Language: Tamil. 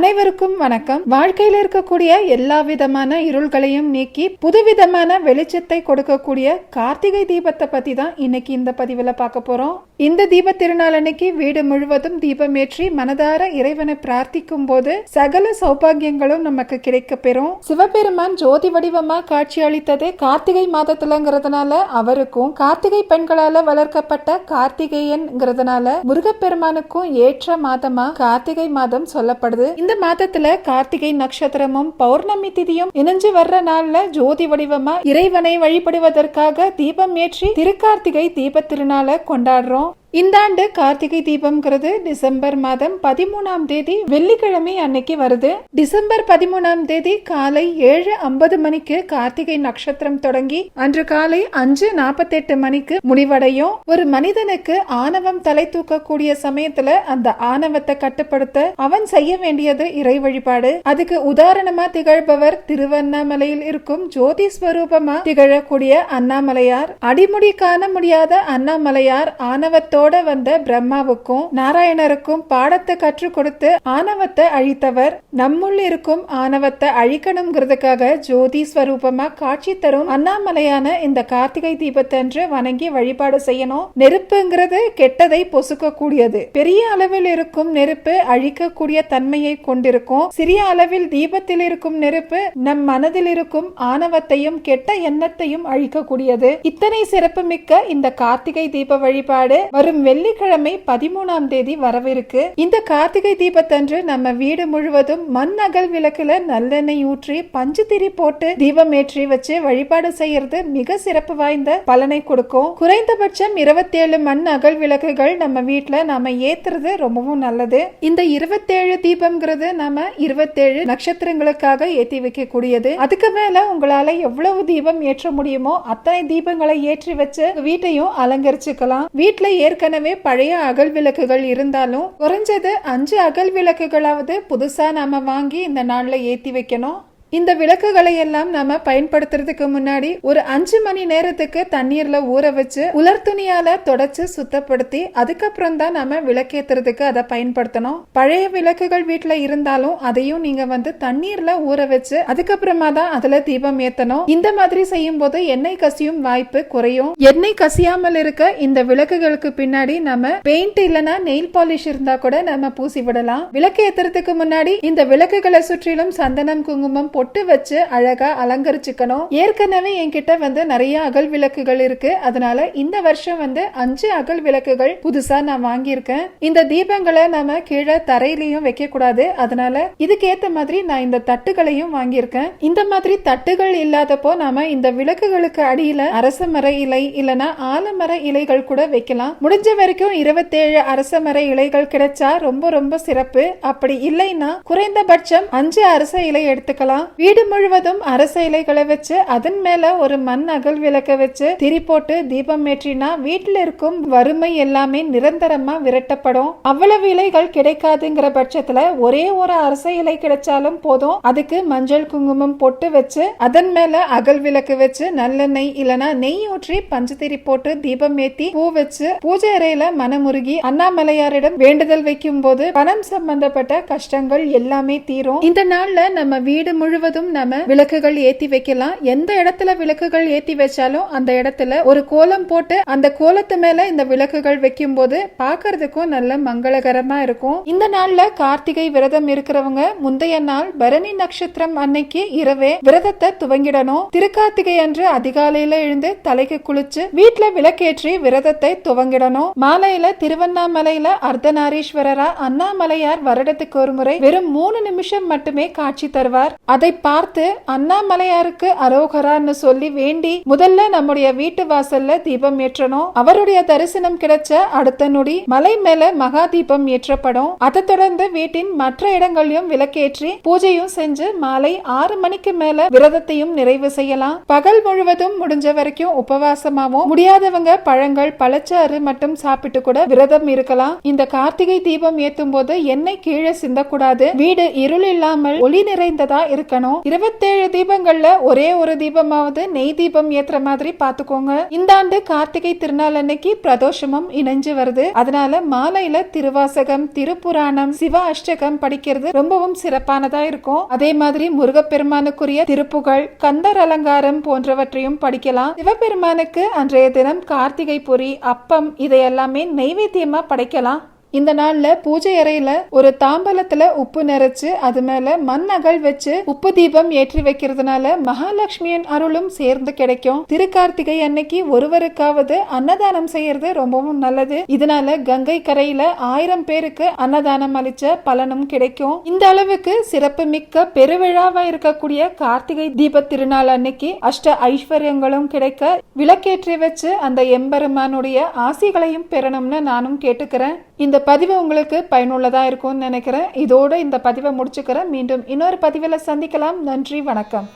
அனைவருக்கும் வணக்கம். வாழ்க்கையில இருக்கக்கூடிய எல்லா விதமான இருள்களையும் நீக்கி புதுவிதமான வெளிச்சத்தை கொடுக்கக்கூடிய கார்த்திகை தீபத்தை பத்தி தான் இன்னைக்கு இந்த பதிவுல பார்க்க போறோம். இந்த தீப திருநாள் அன்னைக்கு வீடு முழுவதும் தீபமேற்றி மனதார இறைவனை பிரார்த்திக்கும் போது சகல சௌபாகியங்களும் நமக்கு கிடைக்க பெறும் சிவபெருமான் ஜோதி வடிவமா காட்சி அளித்தது கார்த்திகை மாதத்துலங்கிறதுனால அவருக்கும் கார்த்திகை பெண்களால வளர்க்கப்பட்ட கார்த்திகேயன்ங்கிறதுனால முருகப்பெருமானுக்கும் ஏற்ற மாதமா கார்த்திகை மாதம் சொல்லப்படுது. இந்த மாதத்துல கார்த்திகை நட்சத்திரமும் பௌர்ணமி திதியும் இணைஞ்சு வர்ற நாள்ல ஜோதி வடிவமா இறைவனை வழிபடுவதற்காக தீபம் ஏற்றி திருக்கார்த்திகை தீப திருநாளை கொண்டாடுறோம். இந்த ஆண்டு கார்த்திகை தீபம்ங்கிறது டிசம்பர் மாதம் பதிமூணாம் தேதி வெள்ளிக்கிழமை அன்னைக்கு வருது. டிசம்பர் பதிமூணாம் தேதி காலை ஏழு ஐம்பது மணிக்கு கார்த்திகை நட்சத்திரம் தொடங்கி அன்று காலை அஞ்சு நாற்பத்தெட்டு மணிக்கு முடிவடையும். ஒரு மனிதனுக்கு ஆணவம் தலை தூக்கக்கூடிய சமயத்துல அந்த ஆணவத்தை கட்டுப்படுத்த அவன் செய்ய வேண்டியது இறை வழிபாடு. அதுக்கு உதாரணமா திகழ்பவர் திருவண்ணாமலையில் இருக்கும் ஜோதி ஸ்வரூபமா திகழக்கூடிய அண்ணாமலையார். அடிமுடி காண முடியாத அண்ணாமலையார் ஆணவத்தோட வந்த பிரம்மாவுக்கும் நாராயணருக்கும் பாடத்தை கற்றுக் கொடுத்து ஆணவத்தை அழித்தவர். நம்முள் இருக்கும் ஆணவத்தை அழிக்கணுங்கிறதுக்காக ஜோதி ஸ்வரூபமா காட்சி தரும் அண்ணாமலையான இந்த கார்த்திகை தீபத்தன்று வணங்கி வழிபாடு செய்யணும். நெருப்புங்கிறது கெட்டதை பொசுக்க கூடியது பெரிய அளவில் இருக்கும் நெருப்பு அழிக்கக்கூடிய தன்மையை கொண்டிருக்கும். சிறிய அளவில் தீபத்தில் இருக்கும் நெருப்பு நம் மனதில் இருக்கும் ஆணவத்தையும் கெட்ட எண்ணத்தையும் அழிக்கக்கூடியது. இத்தனை சிறப்புமிக்க இந்த கார்த்திகை தீப வழிபாடு வரும் வெள்ளிக்கிழமை பதிமூணாம் தேதி வரவிருக்கு. இந்த கார்த்திகை தீபத்தன்று நம்ம வீடு முழுவதும் மண் அகல் விளக்குல நல்லெண்ணெய் ஊற்றி பஞ்சு திரி போட்டு தீபம் ஏற்றி வச்சு வழிபாடு செய்யறது மிக சிறப்பு வாய்ந்த பலனை கொடுக்கும். குறைந்தபட்சம் இருபத்தேழு மண் அகல் விளக்குகள் நம்ம வீட்டுல நாம ஏத்துறது ரொம்பவும் நல்லது. இந்த இருபத்தேழு தீபம்ங்கிறது நாம இருபத்தேழு நட்சத்திரங்களுக்காக ஏத்தி வைக்க கூடியது அதுக்கு மேல உங்களால எவ்வளவு தீபம் ஏற்ற முடியுமோ அத்தனை தீபங்களை ஏற்றி வச்சு வீட்டையும் அலங்கரிச்சுக்கலாம். வீட்ல ஏற்கனவே பழைய அகல் விளக்குகள் இருந்தாலும் குறைஞ்சது அஞ்சு அகல் விளக்குகளாவது புதுசா நாம வாங்கி இந்த நாள்ல ஏத்தி வைக்கணும். இந்த விளக்குகளை எல்லாம் நாம பயன்படுத்துறதுக்கு முன்னாடி ஒரு அஞ்சு மணி நேரத்துக்கு தண்ணீர்ல ஊற வச்சு உலர் துணியால தொடச்சு சுத்தப்படுத்தி அதுக்கப்புறம் தான் நாம விளக்கேத்துறதுக்கு அதை பயன்படுத்தணும். பழைய விளக்குகள் வீட்டுல இருந்தாலும் அதையும் நீங்க வந்து தண்ணீர்ல ஊற வச்சு அதுக்கப்புறமா தான் அதுல தீபம் ஏத்தணும். இந்த மாதிரி செய்யும் போது எண்ணெய் கசியும் வாய்ப்பு குறையும். எண்ணெய் கசியாமல் இருக்க இந்த விளக்குகளுக்கு பின்னாடி நம்ம பெயிண்ட் இல்லனா நெயில் பாலிஷ் இருந்தா கூட நம்ம பூசி விடலாம். விளக்கு ஏத்துறதுக்கு முன்னாடி இந்த விளக்குகளை சுற்றிலும் சந்தனம் குங்குமம் பொட்டு வச்சு அழகா அலங்கரிச்சுக்கணும். ஏற்கனவே என்கிட்ட வந்து நிறைய அகல் விளக்குகள் இருக்கு. அதனால இந்த வருஷம் வந்து அஞ்சு அகல் விளக்குகள் புதுசா நான் வாங்கியிருக்கேன். இந்த தீபங்களை நம்ம கீழே தரையிலையும் வைக்க கூடாது அதனால இதுக்கு ஏத்த மாதிரி நான் இந்த தட்டுகளையும் வாங்கியிருக்கேன். இந்த மாதிரி தட்டுகள் இல்லாதப்போ நாம இந்த விளக்குகளுக்கு அடியில அரச மர இலை இல்லனா ஆலமர இலைகள் கூட வைக்கலாம். முடிஞ்ச வரைக்கும் இருபத்தேழு அரச மர இலைகள் கிடைச்சா ரொம்ப ரொம்ப சிறப்பு. அப்படி இல்லைன்னா குறைந்தபட்சம் அஞ்சு அரச இலை எடுத்துக்கலாம். வீடு முழுவதும் அரச இலைகளை வச்சு அதன் மேல ஒரு மண் அகல் விளக்க வச்சு திரி போட்டு தீபம் ஏற்றினா வீட்டில் இருக்கும் வறுமை எல்லாமே நிரந்தரமா விரட்டப்படும். அவ்வளவு இலைகள் கிடைக்காதுங்கிற பட்சத்துல ஒரே ஒரு அரச இலை கிடைச்சாலும் போதும். அதுக்கு மஞ்சள் குங்குமம் பொட்டு வச்சு அதன் மேல அகல் விளக்கு வச்சு நல்லெண்ணெய் இல்லனா நெய் ஊற்றி பஞ்சத்திரி போட்டு தீபம் ஏத்தி பூ வச்சு பூஜை அறையில மனமுருகி அண்ணாமலையாரிடம் வேண்டுதல் வைக்கும் போது பணம் சம்பந்தப்பட்ட கஷ்டங்கள் எல்லாமே தீரும். இந்த நாள்ல நம்ம வீடு முழுவதும் நம்ம விளக்குகள் ஏத்தி வைக்கலாம். எந்த இடத்துல விளக்குகள் ஏத்தி வச்சாலும் அந்த இடத்துல ஒரு கோலம் போட்டு அந்த கோலத்து மேல இந்த விளக்குகள் வைக்கும் போது பாக்குறதுக்கும் நல்ல மங்களகரமா இருக்கும். இந்த நாள்ல கார்த்திகை விரதம் இருக்கிறவங்க முந்தைய நாள் பரணி நட்சத்திரம் அன்னைக்கு இரவே விரதத்தை துவங்கிடணும். திருக்கார்த்திகை அன்று அதிகாலையில எழுந்து தலைக்கு குளிச்சு வீட்டுல விளக்கேற்றி விரதத்தை துவங்கிடணும். மாலையில திருவண்ணாமலையில அர்த்தநாரீஸ்வரரா அண்ணாமலையார் வருடத்துக்கு ஒரு முறை வெறும் மூணு நிமிஷம் மட்டுமே காட்சி தருவார். அதை பார்த்து அண்ணாமலையாருக்கு அரோகரான்னு சொல்லி வேண்டி முதல்ல நம்முடைய வீட்டு வாசல்ல தீபம் ஏற்றணும். அவருடைய தரிசனம் கிடைச்ச அடுத்த நொடி மலை மேல மகா தீபம் ஏற்றப்படும். அதை தொடர்ந்து வீட்டின் மற்ற இடங்களையும் விளக்கேற்றி பூஜையும் செஞ்சு மாலை ஆறு மணிக்கு மேல விரதத்தையும் நிறைவு செய்யலாம். பகல் முழுவதும் முடிஞ்ச வரைக்கும் உபவாசமாவும் முடியாதவங்க பழங்கள் பழச்சாறு மட்டும் சாப்பிட்டு கூட விரதம் இருக்கலாம். இந்த கார்த்திகை தீபம் ஏத்தும் போது எண்ணெய் கீழே சிந்தக்கூடாது. வீடு இருள் இல்லாமல் ஒளி நிறைந்ததா இருக்கணும். ஏற்றணும் இருபத்தேழு தீபங்கள்ல ஒரே ஒரு தீபமாவது நெய் தீபம் ஏத்துற மாதிரி பாத்துக்கோங்க. இந்த ஆண்டு கார்த்திகை திருநாள் அன்னைக்கு பிரதோஷமும் இணைஞ்சு வருது. அதனால மாலையில திருவாசகம் திருப்புராணம் சிவ அஷ்டகம் படிக்கிறது ரொம்பவும் சிறப்பானதா இருக்கும். அதே மாதிரி முருகப்பெருமானுக்குரிய திருப்புகழ் கந்தர் அலங்காரம் போன்றவற்றையும் படிக்கலாம். சிவபெருமானுக்கு அன்றைய தினம் கார்த்திகை பொரி அப்பம் இதையெல்லாமே நெய்வேத்தியமா படைக்கலாம். இந்த நாள்ல பூஜை அறையில ஒரு தாம்பலத்துல உப்பு நிறைச்சு அது மேல மண் அகல் வச்சு உப்பு தீபம் ஏற்றி வைக்கிறதுனால மகாலட்சுமியின் அருளும் சேர்ந்து கிடைக்கும். திருக்கார்த்திகை அன்னைக்கு ஒருவருக்காவது அன்னதானம் செய்யறது ரொம்பவும் நல்லது. இதனால கங்கை கரையில ஆயிரம் பேருக்கு அன்னதானம் அளிச்ச பலனும் கிடைக்கும். இந்த அளவுக்கு சிறப்பு மிக்க பெருவிழாவா இருக்கக்கூடிய கார்த்திகை தீப திருநாள் அன்னைக்கு அஷ்ட ஐஸ்வர்யங்களும் கிடைக்க விளக்கேற்றி வச்சு அந்த எம்பெருமானுடைய ஆசிகளையும் பெறணும்னு நானும் கேட்டுக்கிறேன். இந்த பதிவு உங்களுக்கு பயனுள்ளதா இருக்கும்னு நினைக்கிறேன். இதோட இந்த பதிவை முடிச்சுக்கிறேன். மீண்டும் இன்னொரு பதிவில் சந்திக்கலாம். நன்றி வணக்கம்.